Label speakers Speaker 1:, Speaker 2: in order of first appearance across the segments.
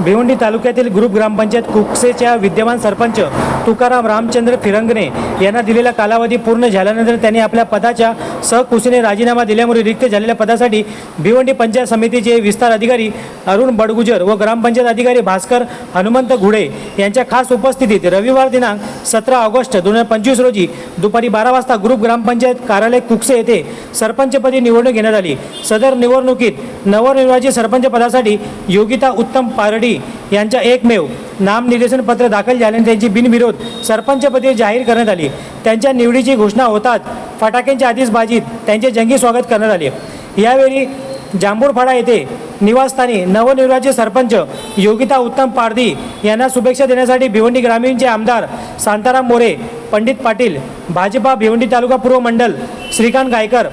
Speaker 1: भिवंडी तालुक्यातील ग्रुप ग्रामपंचायत कुकसेच्या विद्यमान सरपंच तुकाराम रामचंद्र फिरंगणे यांना दिलेला कालावधी पूर्ण झाल्यानंतर त्यांनी आपल्या पदाच्या सहकुशीने राजीनामा दिल्यामुळे रिक्त झालेल्या पदासाठी भिवंडी पंचायत समितीचे विस्तार अधिकारी अरुण बडगुजर व ग्रामपंचायत अधिकारी भास्कर हनुमंत घुडे यांच्या खास उपस्थितीत रविवार दिनांक सतरा ऑगस्ट दोन हजार पंचवीस रोजी दुपारी बारा वाजता ग्रुप ग्रामपंचायत कार्यालय कुकसे येथे सरपंचपदी निवडणूक घेण्यात आली. सदर निवडणुकीत नवनिर्वाचित सरपंच पदासाठी योगिता उत्तम पारडी यांच्या एकमेव नामनिर्देशन पत्र दाखल झाल्याने त्यांची बिनविरोध सरपंचपदी जाहीर करण्यात आली. त्यांच्या निवडीची घोषणा होताच फटाक्यांच्या आतिषबाजीत त्यांचे जंगी स्वागत करण्यात आले. यावेळी जांभूरफाडा येथे निवासस्थानी नवनिर्वाचित सरपंच योगिता उत्तम पारधी यांना शुभेच्छा देण्यासाठी भिवंडी ग्रामीणचे आमदार शांताराम मोरे पंडित पाटील भाजपा भिवंडी तालुका पूर्व मंडल श्रीकांत गायकर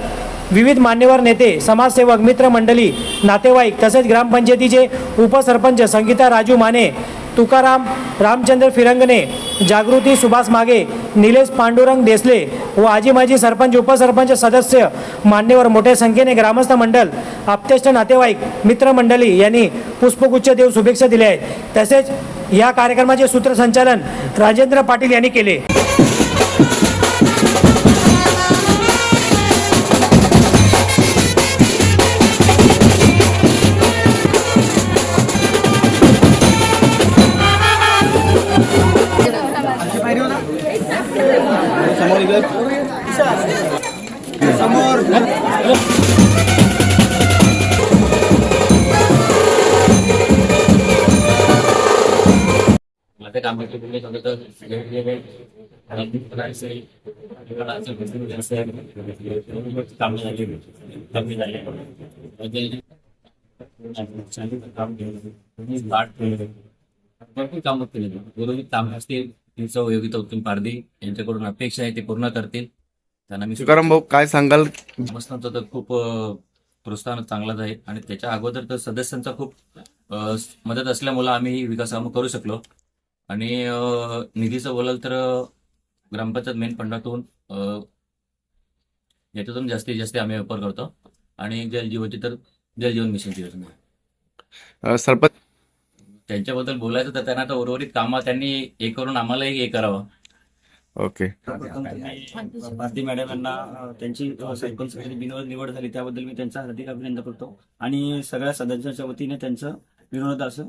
Speaker 1: विविध मान्यवर नेते समाजसेवक मित्रमंडळी नातेवाईक तसेच ग्रामपंचायतीचे उपसरपंच संगीता राजू माने तुकाराम रामचंद्र फिरंगणे जागृती सुभाष मागे निलेश पांडुरंग देसले व आजी माजी सरपंच उपसरपंच सदस्य मान्यवर मोठ्या संख्येने ग्रामस्थ मंडळ आप्तेष्ट नातेवाईक मित्रमंडळी यांनी पुष्पगुच्छ देव शुभेच्छा दिल्या आहेत. तसेच या कार्यक्रमाचे सूत्रसंचालन राजेंद्र पाटील यांनी केले.
Speaker 2: आता काम करतो तुम्ही सांगतो तर वेगवेगळे काम झाले कमी झाले काम केलं स्टार्ट केलं भरपूर कामं केले गुरुजी काम असतील त्यांचं योगिता उत्तम पारदी यांच्याकडून अपेक्षा आहे ते पूर्ण करतील. त्यांना मी
Speaker 3: तुकाराम भाऊ काय सांगाल?
Speaker 2: ग्रामस्थांचं तर खूप प्रोत्साहन चांगलाच आहे. आणि त्याच्या अगोदर तर सदस्यांचा खूप अं, मदत असल्यामुळे आम्ही विकास कामं करू शकलो. आणि अं, निधीचं बोलाल तर अं, ग्रामपंचायत मेन फंडातून अं, याच्यातून जास्तीत जास्त आम्ही वापर करतो. आणि जलजीवनची तर जलजीवन मिशनची योजना
Speaker 3: अ, सरपंच
Speaker 2: त्यांच्याबद्दल बोलायचं तर त्यांना तर उर्वरित कामं त्यांनी हे करून आम्हालाही हे करावं.
Speaker 3: ओके.
Speaker 4: भारती मॅडम यांना त्यांची सरपंच बिनविरोध निवड झाली त्याबद्दल मी त्यांचं हार्दिक अभिनंदन करतो आणि सगळ्या सदस्यांच्या वतीने त्यांचं विनोद असं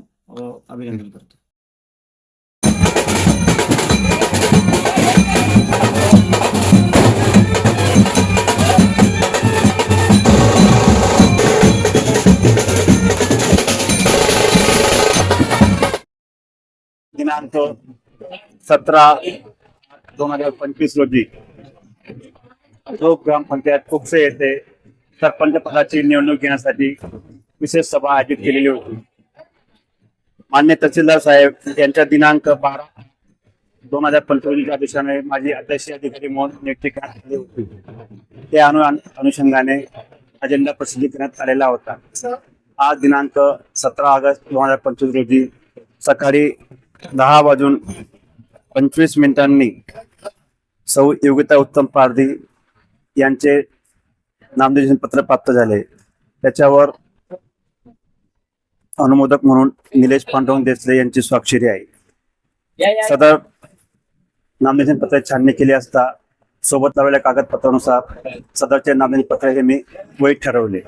Speaker 4: अभिनंदन करतो.
Speaker 5: दिनांक सतरा दोन हजार पंचवीस रोजी जो ग्रामपंचायत कुपसे येथे सरपंच पदाची निवडणूक घेण्यासाठी विशेष सभा आयोजित केलेली होती. मान्य तहसीलदार साहेब यांच्या दिनांक बारा दोन हजार पंचवीसच्या दिवसाने माझी अध्यक्ष अधिकारी म्हणून नियुक्ती करण्यात आली होती. त्या अनु अनुषंगाने अजेंडा प्रसिद्ध करण्यात आलेला होता. आज दिनांक सतरा ऑगस्ट दोन हजार पंचवीस रोजी सकाळी दहा वाजून पंचवीस मिनिटांनी सौ योगिता उत्तम पारधी यांचे नामनिर्देशन पत्र प्राप्त झाले. त्याच्यावर अनुमोदक म्हणून निलेश पांडुरंग देसले यांची स्वाक्षरी आहे. सदर नामनिर्देशन पत्र छाननी केली असता सोबत लावलेल्या कागदपत्रानुसार सदरचे नामनिर्देशन पत्र हे मी वैध ठरवले.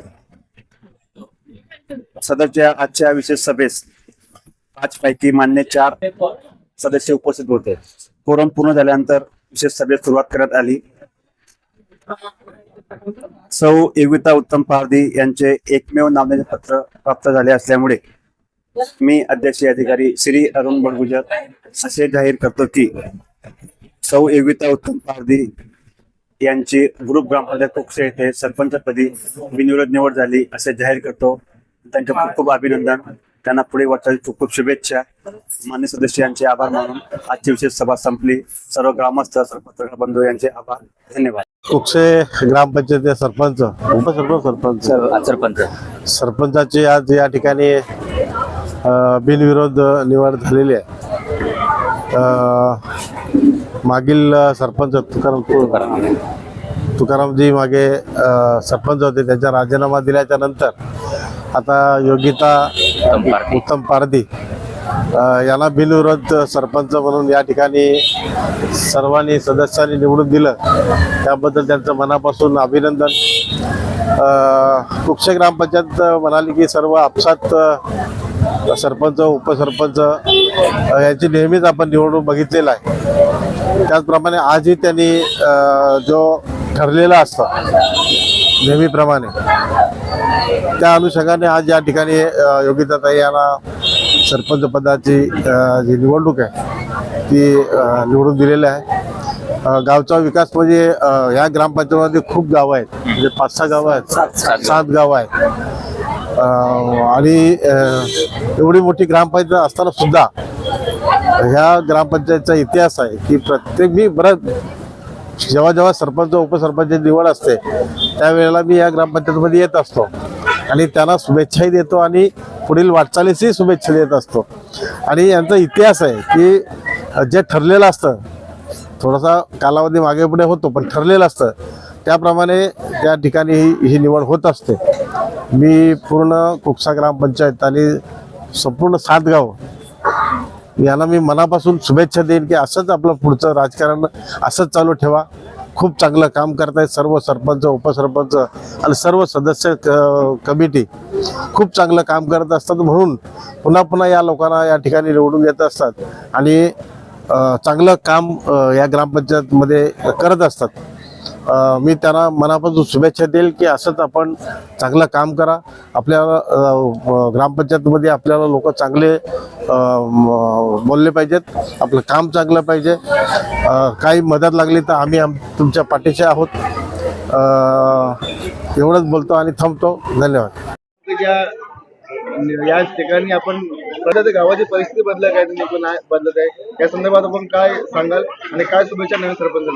Speaker 5: सदरच्या आजच्या विशेष सभेस पाच पैकी मान्य चार सदस्य उपस्थित होते. फोरम पूर्ण झाल्यानंतर विशेष सभेत सुरुवात करण्यात आली. सौ एविता उत्तम पारधी यांचे एकमेव नामनिर्देशन पत्र प्राप्त झाले असल्यामुळे मी अध्यक्षीय अधिकारी श्री अरुण बडगुजर असे जाहीर करतो की सौ एविता उत्तम पारधी यांची ग्रुप ग्रामपंचायत कोकसे येथे सरपंचपदी बिनविरोध निवड झाली असे जाहीर करतो. त्यांचे खूप खूप अभिनंदन. त्यांना पुढे वाटचाल खूप खूप शुभेच्छा. मान्य सदस्य यांचे आभार मानून आजची विशेष सभा संपली. सर्व ग्रामस्थ सर्व पत्रकार बंधू यांचे आभार. धन्यवाद.
Speaker 6: कुक्षे ग्रामपंचायत सरपंच उपसरपंच सरपंच.
Speaker 2: सरपंच.
Speaker 6: सरपंचाची आज या ठिकाणी बिनविरोध निवड झालेली आहे. मागील सरपंच तुकाराम तुकारामजी मागे सरपंच होते त्यांचा राजीनामा दिल्याच्या नंतर आता योगिता उत्तम पारधी. याला बिनविरोध सरपंच म्हणून या ठिकाणी सर्वांनी सदस्यांनी निवडून दिलं. त्याबद्दल त्यांचं मनापासून अभिनंदन. कुक्षे ग्रामपंचायत म्हणाली की सर्व आपसात सरपंच उपसरपंच यांची नेहमीच आपण निवडणूक बघितलेला आहे. त्याचप्रमाणे आजही त्यांनी जो ठरलेला असतं नेहमीप्रमाणे त्या अनुषंगाने आज या ठिकाणी योगिताताई यांना सरपंच पदाची जी निवडणूक आहे ती निवडून दिलेली आहे. गावचा विकास म्हणजे ह्या ग्रामपंचायतीमध्ये खूप गावं आहेत. म्हणजे पाच सहा गावं आहेत. सात गावं. आहेत. आणि एवढी मोठी ग्रामपंचायत असताना सुद्धा ह्या ग्रामपंचायतचा इतिहास आहे की प्रत्येक मी बरं जेव्हा जेव्हा सरपंच उपसरपंच निवड असते त्यावेळेला मी या ग्रामपंचायतमध्ये येत असतो. आणि त्यांना शुभेच्छाही देतो आणि पुढील वाटचालीसही शुभेच्छा देत असतो. आणि यांचा इतिहास आहे की जे ठरलेलं असतं थोडासा कालावधी मागे पुढे होतो पण ठरलेलं असतं त्याप्रमाणे त्या ठिकाणी ही ही निवड होत असते. मी पूर्ण कुकसा ग्रामपंचायत आणि संपूर्ण सातगाव यांना मी मनापासून शुभेच्छा देईन की असंच आपलं पुढचं राजकारण असंच चालू ठेवा. खूप चांगलं काम करतायत सर्व सरपंच उपसरपंच आणि सर्व सदस्य क- कमिटी. खूप चांगलं काम करत असतात म्हणून पुन्हा पुन्हा या लोकांना या ठिकाणी निवडून येत असतात. आणि चांगलं काम या ग्रामपंचायतमध्ये करत असतात. मी त्यांना मनापासून शुभेच्छा देईल की असंच आपण चांगलं काम करा. आपल्याला ग्रामपंचायतमध्ये आपल्याला लोक चांगले बोलले पाहिजेत. आपलं काम चांगलं पाहिजे. काही मदत लागली तर आम्ही आम तुमच्या पाठीशी आहोत. एवढंच बोलतो आणि थांबतो. धन्यवाद.
Speaker 7: याच ठिकाणी आपण गावाची परिस्थिती बदलत आहे बदलत आहे. या संदर्भात आपण काय सांगाल आणि काय शुभेच्छा नवीन सरपंच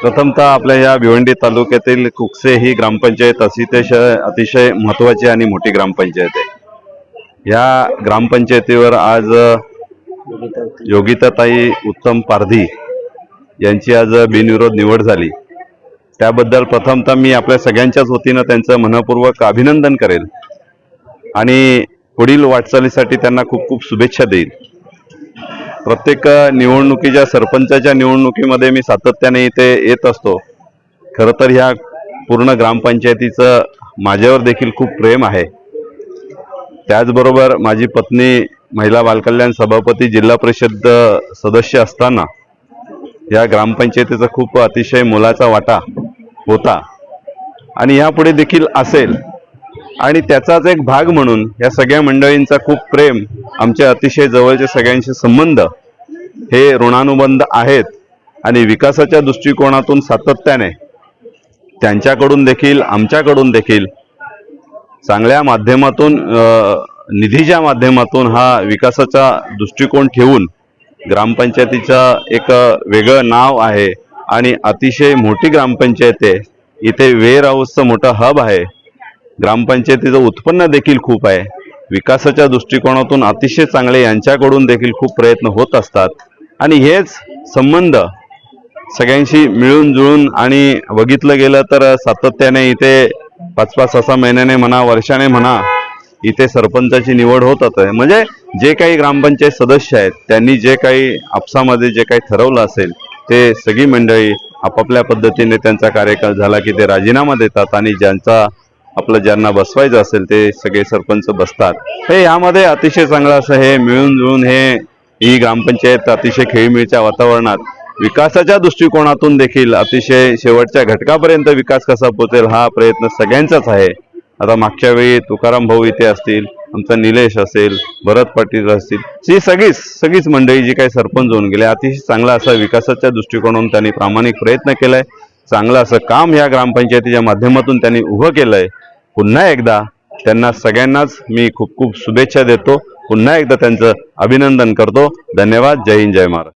Speaker 8: प्रथमतः आपल्या या भिवंडी तालुक्यातील कुकसे ही ग्रामपंचायत अतिशय अतिशय महत्वाची आणि मोठी ग्रामपंचायत आहे. या ग्रामपंचायतीवर आज योगिताताई उत्तम पारधी यांची आज बिनविरोध निवड झाली. त्याबद्दल प्रथमतः मी आपल्या सगळ्यांच्याच वतीनं त्यांचं मनपूर्वक अभिनंदन करेल आणि पुढील वाटचालीसाठी त्यांना खूप खूप शुभेच्छा देईल. प्रत्येक निवडणुकीच्या सरपंचाच्या निवडणुकीमध्ये मी सातत्याने इथे येत असतो. खरं तर ह्या पूर्ण ग्रामपंचायतीचं माझ्यावर देखील खूप प्रेम आहे. त्याचबरोबर माझी पत्नी महिला बालकल्याण सभापती जिल्हा परिषद सदस्य असताना या ग्रामपंचायतीचा खूप अतिशय मोलाचा वाटा होता. आणि यापुढे देखील असेल. आणि त्याचाच एक भाग म्हणून या सगळ्या मंडळींचा खूप प्रेम आमच्या अतिशय जवळचे सगळ्यांशी संबंध हे ऋणानुबंध आहेत आणि विकासाच्या दृष्टिकोनातून सातत्याने त्यांच्याकडून देखील आमच्याकडून देखील चांगल्या माध्यमातून निधीच्या माध्यमातून हा विकासाचा दृष्टिकोन ठेवून ग्रामपंचायतीचं एक वेगळं नाव आहे आणि अतिशय मोठी ग्रामपंचायत आहे. इथे वेअर हाऊसचं मोठं हब आहे. ग्रामपंचायतीचं उत्पन्न देखील खूप आहे. विकासाच्या दृष्टिकोनातून अतिशय चांगले यांच्याकडून देखील खूप प्रयत्न होत असतात. आणि हेच संबंध सगळ्यांशी मिळून जुळून आणि बघितलं गेलं तर सातत्याने इथे पाच पाच सहा महिन्याने म्हणा वर्षाने म्हणा इथे सरपंचाची निवड होत आहे म्हणजे जे काही ग्रामपंचायत सदस्य आहेत त्यांनी जे काही आपसामध्ये जे काही ठरवलं असेल ते सगळी मंडळी आपापल्या पद्धतीने त्यांचा कार्यकाळ झाला की ते राजीनामा देतात आणि ज्यांचा आपलं ज्यांना बसवायचं असेल ते सगळे सरपंच बसतात. हे यामध्ये अतिशय चांगलं असं हे मिळून जुळून हे ही ग्रामपंचायत अतिशय खेळीमेळीच्या वातावरणात विकासाच्या दृष्टिकोनातून देखील अतिशय शेवटच्या घटकापर्यंत विकास कसा पोचेल हा प्रयत्न सगळ्यांचाच आहे. आता मागच्या वेळी तुकाराम भाऊ इथे असतील आमचा निलेश असेल भरत पाटील असतील ही सगळीच सगळीच मंडळी जी काही सरपंच होऊन गेले अतिशय चांगला असा विकासाच्या दृष्टिकोनातून त्यांनी प्रामाणिक प्रयत्न केलाय. चांगलं असं काम या ग्रामपंचायतीच्या माध्यमातून त्यांनी उभं केलंय. पुन्हा एकदा त्यांना सगळ्यांनाच मी खूप खूप शुभेच्छा देतो. पुन्हा एकदा त्यांचं अभिनंदन करतो. धन्यवाद. जय हिंद जय महाराज